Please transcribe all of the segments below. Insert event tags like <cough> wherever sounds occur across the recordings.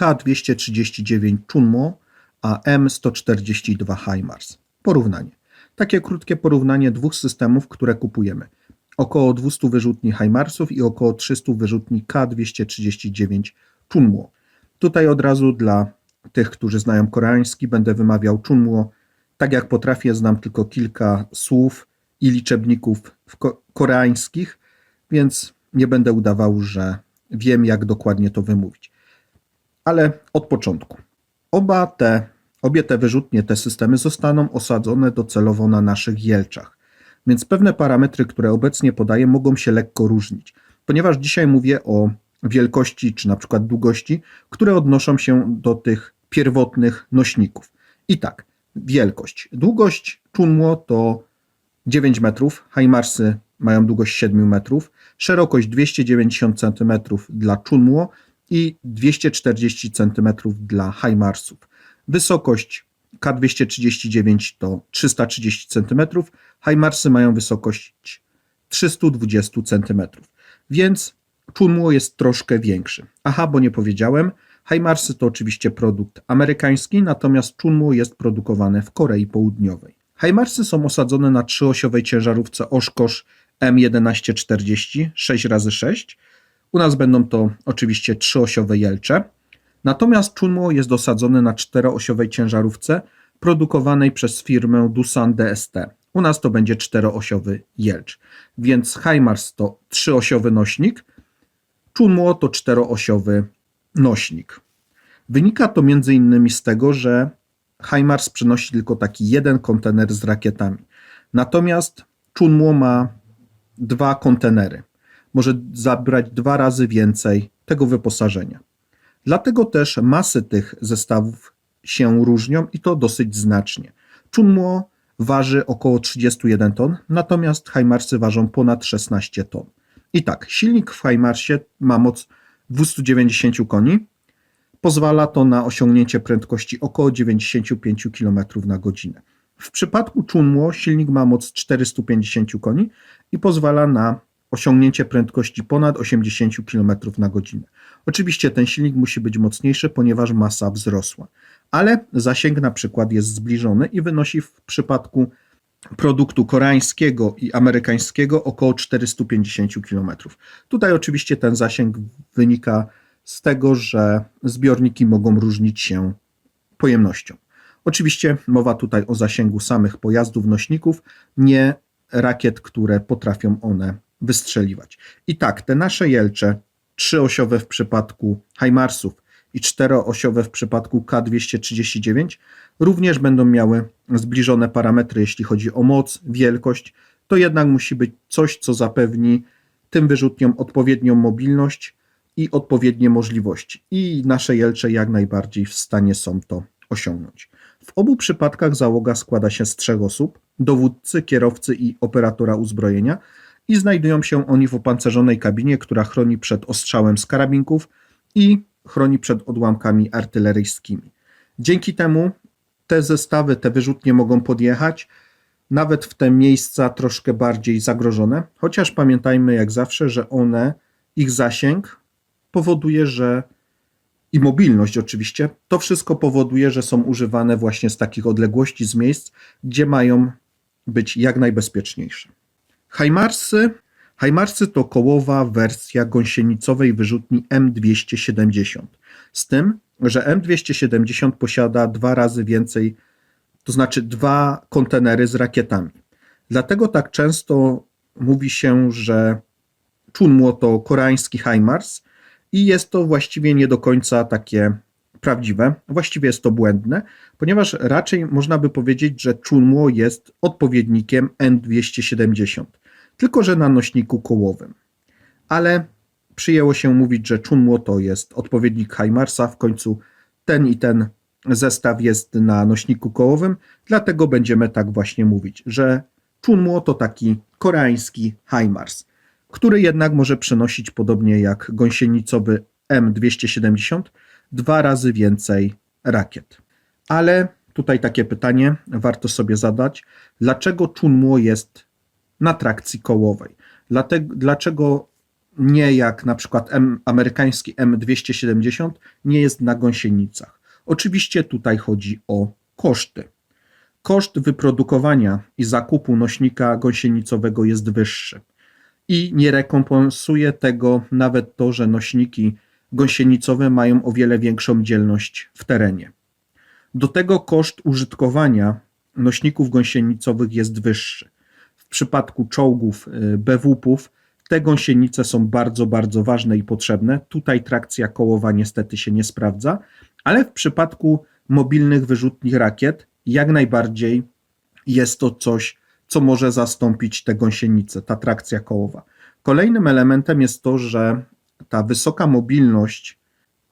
K239 Chunmo, a M142 HIMARS. Porównanie. Takie krótkie porównanie dwóch systemów, które kupujemy. Około 200 wyrzutni HIMARSów i około 300 wyrzutni K239 Chunmo. Tutaj od razu dla tych, którzy znają koreański, będę wymawiał Chunmo. Tak jak potrafię, znam tylko kilka słów i liczebników koreańskich, więc nie będę udawał, że wiem, jak dokładnie to wymówić. Ale od początku. Oba te, obie te wyrzutnie, te systemy zostaną osadzone docelowo na naszych jelczach. Więc pewne parametry, które obecnie podaję, mogą się lekko różnić. Ponieważ dzisiaj mówię o wielkości czy na przykład długości, które odnoszą się do tych pierwotnych nośników. I tak, wielkość. Długość Chunmo to 9 metrów, Haimarsy mają długość 7 metrów, szerokość 290 cm dla Chunmo i 240 cm dla Haimarsów. Wysokość K239 to 330 cm, Haimarsy mają wysokość 320 cm, więc Chunmo jest troszkę większy. Aha, bo nie powiedziałem, Haimarsy to oczywiście produkt amerykański, natomiast Chunmo jest produkowane w Korei Południowej. Haimarsy są osadzone na trzyosiowej ciężarówce Oshkosh M1140 6x6. U nas będą to oczywiście trzyosiowe jelcze. Natomiast Chunmo jest osadzone na czteroosiowej ciężarówce produkowanej przez firmę Dusan DST. U nas to będzie czteroosiowy jelcz. Więc HIMARS to trzyosiowy nośnik, Chunmo to czteroosiowy nośnik. Wynika to m.in. z tego, że HIMARS przenosi tylko taki jeden kontener z rakietami. Natomiast Chunmo ma dwa kontenery. Może zabrać dwa razy więcej tego wyposażenia. Dlatego też masy tych zestawów się różnią i to dosyć znacznie. Chunmo waży około 31 ton, natomiast Haimarsy ważą ponad 16 ton. I tak, silnik w Haimarsie ma moc 290 koni. Pozwala to na osiągnięcie prędkości około 95 km na godzinę. W przypadku Chunmo silnik ma moc 450 koni i pozwala na osiągnięcie prędkości ponad 80 km na godzinę. Oczywiście ten silnik musi być mocniejszy, ponieważ masa wzrosła, ale zasięg na przykład jest zbliżony i wynosi w przypadku produktu koreańskiego i amerykańskiego około 450 km. Tutaj oczywiście ten zasięg wynika z tego, że zbiorniki mogą różnić się pojemnością. Oczywiście mowa tutaj o zasięgu samych pojazdów, nośników, nie rakiet, które potrafią one wystrzeliwać. I tak, te nasze jelcze, trzyosiowe w przypadku Haimarsów i czteroosiowe w przypadku K239, również będą miały zbliżone parametry, jeśli chodzi o moc, wielkość. To jednak musi być coś, co zapewni tym wyrzutniom odpowiednią mobilność i odpowiednie możliwości. I nasze jelcze jak najbardziej w stanie są to osiągnąć. W obu przypadkach załoga składa się z trzech osób: dowódcy, kierowcy i operatora uzbrojenia, i znajdują się oni w opancerzonej kabinie, która chroni przed ostrzałem z karabinków i chroni przed odłamkami artyleryjskimi. Dzięki temu te zestawy, te wyrzutnie mogą podjechać nawet w te miejsca troszkę bardziej zagrożone, chociaż pamiętajmy jak zawsze, że one, ich zasięg powoduje, że i mobilność oczywiście, to wszystko powoduje, że są używane właśnie z takich odległości, z miejsc, gdzie mają być jak najbezpieczniejsze. Hajmarsy. Hajmarsy to kołowa wersja gąsienicowej wyrzutni M270. Z tym, że M270 posiada dwa razy więcej, to znaczy dwa kontenery z rakietami. Dlatego tak często mówi się, że Chunmo to koreański Hajmars i jest to właściwie nie do końca takie prawdziwe. Właściwie jest to błędne, ponieważ raczej można by powiedzieć, że Chunmo jest odpowiednikiem N270 tylko że na nośniku kołowym. Ale przyjęło się mówić, że Chunmo to jest odpowiednik Haimarsa, w końcu ten i ten zestaw jest na nośniku kołowym, dlatego będziemy tak właśnie mówić, że Chunmo to taki koreański Haimars, który jednak może przenosić podobnie jak gąsienicowy M270 dwa razy więcej rakiet. Ale tutaj takie pytanie warto sobie zadać, dlaczego Chunmo jest na trakcji kołowej. Dlatego, dlaczego nie jak na przykład M, amerykański M270, nie jest na gąsienicach. Oczywiście tutaj chodzi o koszty. Koszt wyprodukowania i zakupu nośnika gąsienicowego jest wyższy i nie rekompensuje tego nawet to, że nośniki gąsienicowe mają o wiele większą dzielność w terenie. Do tego koszt użytkowania nośników gąsienicowych jest wyższy. W przypadku czołgów, y, BWP-ów, te gąsienice są bardzo, bardzo ważne i potrzebne. Tutaj trakcja kołowa niestety się nie sprawdza, ale w przypadku mobilnych wyrzutni rakiet jak najbardziej jest to coś, co może zastąpić te gąsienice, ta trakcja kołowa. Kolejnym elementem jest to, że ta wysoka mobilność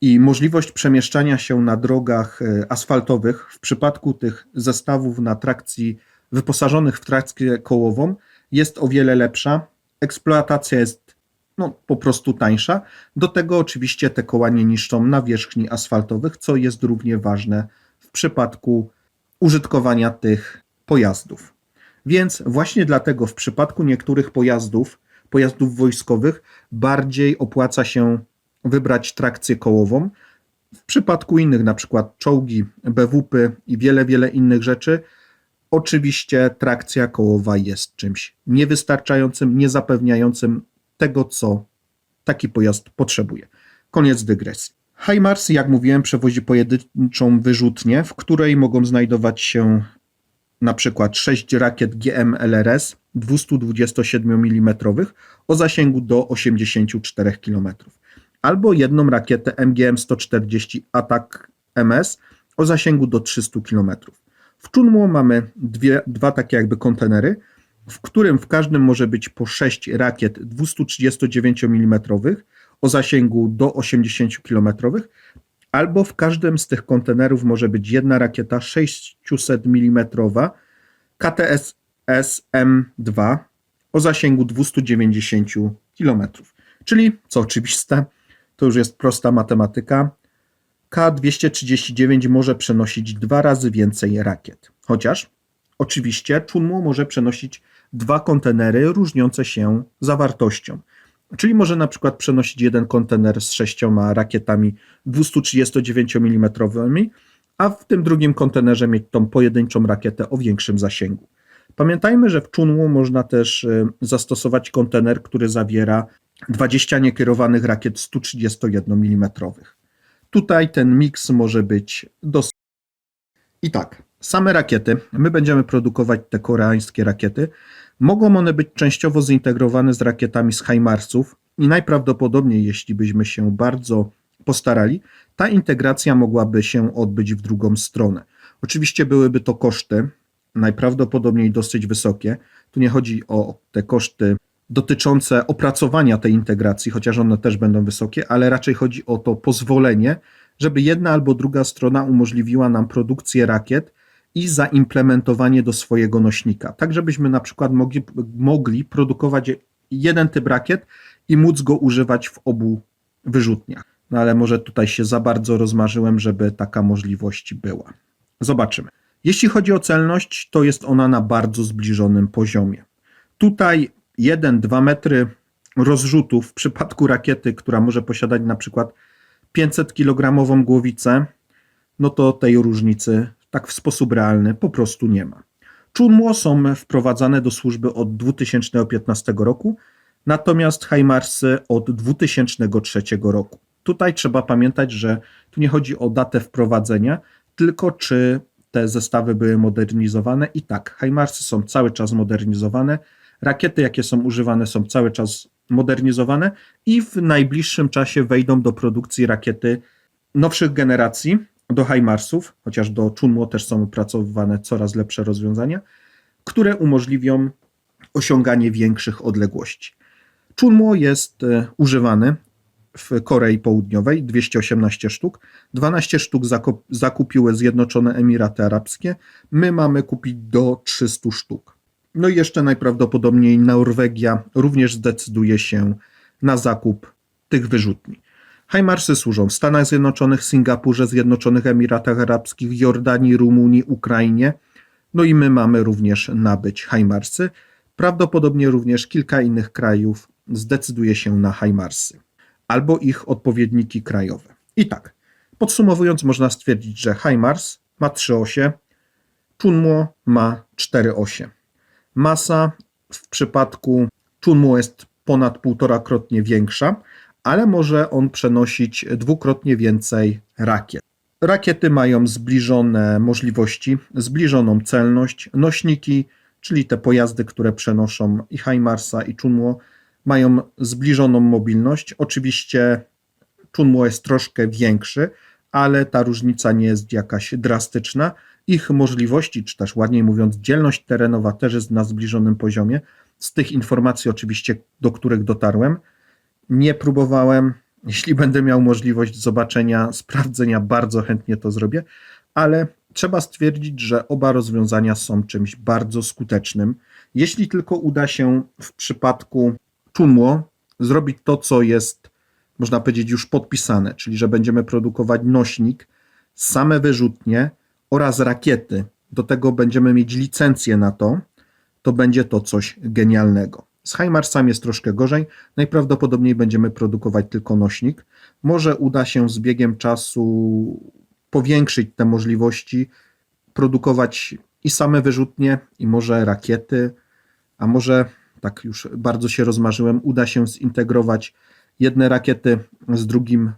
i możliwość przemieszczania się na drogach e, asfaltowych w przypadku tych zestawów na trakcji wyposażonych w trakcję kołową jest o wiele lepsza. Eksploatacja jest no, po prostu tańsza. Do tego oczywiście te koła nie niszczą nawierzchni asfaltowych, co jest równie ważne w przypadku użytkowania tych pojazdów. Więc właśnie dlatego w przypadku niektórych pojazdów, pojazdów wojskowych, bardziej opłaca się wybrać trakcję kołową. W przypadku innych, na przykład czołgi, BWP i wiele, wiele innych rzeczy, oczywiście trakcja kołowa jest czymś niewystarczającym, niezapewniającym tego, co taki pojazd potrzebuje. Koniec dygresji. HIMARS, jak mówiłem, przewozi pojedynczą wyrzutnię, w której mogą znajdować się na przykład 6 rakiet GMLRS 227 mm o zasięgu do 84 km, albo jedną rakietę MGM-140 Attack MS o zasięgu do 300 km. W Chunmoo mamy dwie, dwa takie jakby kontenery, w którym w każdym może być po 6 rakiet 239 mm o zasięgu do 80 km, albo w każdym z tych kontenerów może być jedna rakieta 600 mm KTS-M2 o zasięgu 290 km. Czyli, co oczywiste, to już jest prosta matematyka, K239 może przenosić dwa razy więcej rakiet. Chociaż oczywiście Chunmoo może przenosić dwa kontenery różniące się zawartością. Czyli może na przykład przenosić jeden kontener z sześcioma rakietami 239 mm, a w tym drugim kontenerze mieć tą pojedynczą rakietę o większym zasięgu. Pamiętajmy, że w Chunmoo można też y, zastosować kontener, który zawiera 20 niekierowanych rakiet 131 mm. Tutaj ten miks może być dosyć. I tak, same rakiety, my będziemy produkować te koreańskie rakiety. Mogą one być częściowo zintegrowane z rakietami z HIMARSów i najprawdopodobniej, jeśli byśmy się bardzo postarali, ta integracja mogłaby się odbyć w drugą stronę. Oczywiście byłyby to koszty, najprawdopodobniej dosyć wysokie. Tu nie chodzi o te koszty dotyczące opracowania tej integracji, chociaż one też będą wysokie, ale raczej chodzi o to pozwolenie, żeby jedna albo druga strona umożliwiła nam produkcję rakiet i zaimplementowanie do swojego nośnika. Tak, żebyśmy na przykład mogli, mogli produkować jeden typ rakiet i móc go używać w obu wyrzutniach. No ale może tutaj się za bardzo rozmarzyłem, żeby taka możliwość była. Zobaczymy. Jeśli chodzi o celność, to jest ona na bardzo zbliżonym poziomie. Tutaj 1-2 metry rozrzutu w przypadku rakiety, która może posiadać na przykład 500 kg głowicę, no to tej różnicy tak w sposób realny po prostu nie ma. Chunmoo są wprowadzane do służby od 2015 roku, natomiast HIMARSy od 2003 roku. Tutaj trzeba pamiętać, że tu nie chodzi o datę wprowadzenia, tylko czy te zestawy były modernizowane i tak, HIMARSy są cały czas modernizowane, rakiety jakie są używane są cały czas modernizowane i w najbliższym czasie wejdą do produkcji rakiety nowszych generacji, do HIMARSów, chociaż do Chunmoo też są opracowywane coraz lepsze rozwiązania, które umożliwią osiąganie większych odległości. Chunmoo jest e, używany w Korei Południowej 218 sztuk, 12 sztuk zakupiły Zjednoczone Emiraty Arabskie, my mamy kupić do 300 sztuk. No i jeszcze najprawdopodobniej Norwegia również zdecyduje się na zakup tych wyrzutni. Hajmarsy służą w Stanach Zjednoczonych, Singapurze, Zjednoczonych Emiratach Arabskich, Jordanii, Rumunii, Ukrainie. No i my mamy również nabyć Hajmarsy. Prawdopodobnie również kilka innych krajów zdecyduje się na HIMARSy albo ich odpowiedniki krajowe. I tak, podsumowując, można stwierdzić, że HIMARS ma 3 osie, Chunmo ma 4 osie. Masa w przypadku Chunmo jest ponad półtorakrotnie większa, ale może on przenosić dwukrotnie więcej rakiet. Rakiety mają zbliżone możliwości, zbliżoną celność. Nośniki, czyli te pojazdy, które przenoszą i HIMARSa i Chunmo, mają zbliżoną mobilność. Oczywiście Chunmo jest troszkę większy, ale ta różnica nie jest jakaś drastyczna. Ich możliwości, czy też ładniej mówiąc, dzielność terenowa też jest na zbliżonym poziomie. Z tych informacji, oczywiście, do których dotarłem, nie próbowałem. <laughs> Jeśli będę miał możliwość zobaczenia, sprawdzenia, bardzo chętnie to zrobię, ale trzeba stwierdzić, że oba rozwiązania są czymś bardzo skutecznym. Jeśli tylko uda się w przypadku Chunmo zrobić to, co jest, można powiedzieć, już podpisane, czyli że będziemy produkować nośnik, same wyrzutnie oraz rakiety, do tego będziemy mieć licencję na to, to będzie to coś genialnego. Z HIMARSami jest troszkę gorzej. Najprawdopodobniej będziemy produkować tylko nośnik. Może uda się z biegiem czasu powiększyć te możliwości, produkować i same wyrzutnie, i może rakiety, a może tak już bardzo się rozmarzyłem, uda się zintegrować jedne rakiety z drugim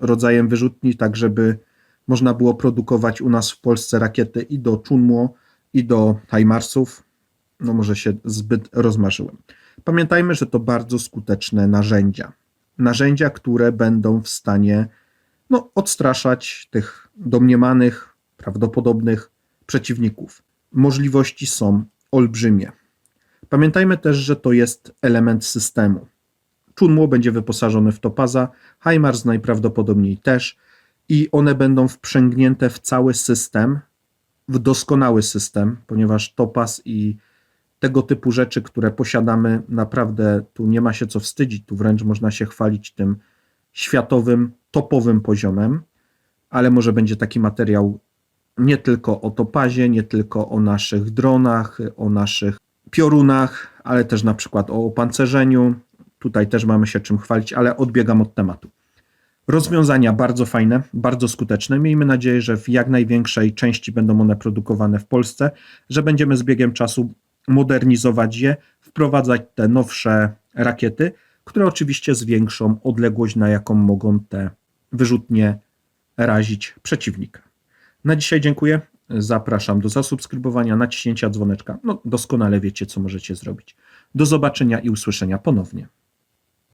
rodzajem wyrzutni, tak żeby można było produkować u nas w Polsce rakiety i do Chunmo, i do HIMARSów. No może się zbyt rozmarzyłem. Pamiętajmy, że to bardzo skuteczne narzędzia. Narzędzia, które będą w stanie no, odstraszać tych domniemanych, prawdopodobnych przeciwników. Możliwości są olbrzymie. Pamiętajmy też, że to jest element systemu. Chunmo będzie wyposażony w topaza, HIMARS najprawdopodobniej też i one będą wprzęgnięte w cały system, w doskonały system, ponieważ topaz i tego typu rzeczy, które posiadamy, naprawdę tu nie ma się co wstydzić, tu wręcz można się chwalić tym światowym, topowym poziomem, ale może będzie taki materiał nie tylko o topazie, nie tylko o naszych dronach, o naszych piorunach, ale też na przykład o opancerzeniu. Tutaj też mamy się czym chwalić, ale odbiegam od tematu. Rozwiązania bardzo fajne, bardzo skuteczne. Miejmy nadzieję, że w jak największej części będą one produkowane w Polsce, że będziemy z biegiem czasu modernizować je, wprowadzać te nowsze rakiety, które oczywiście zwiększą odległość, na jaką mogą te wyrzutnie razić przeciwnika. Na dzisiaj dziękuję. Zapraszam do zasubskrybowania, naciśnięcia dzwoneczka. No, doskonale wiecie, co możecie zrobić. Do zobaczenia i usłyszenia ponownie.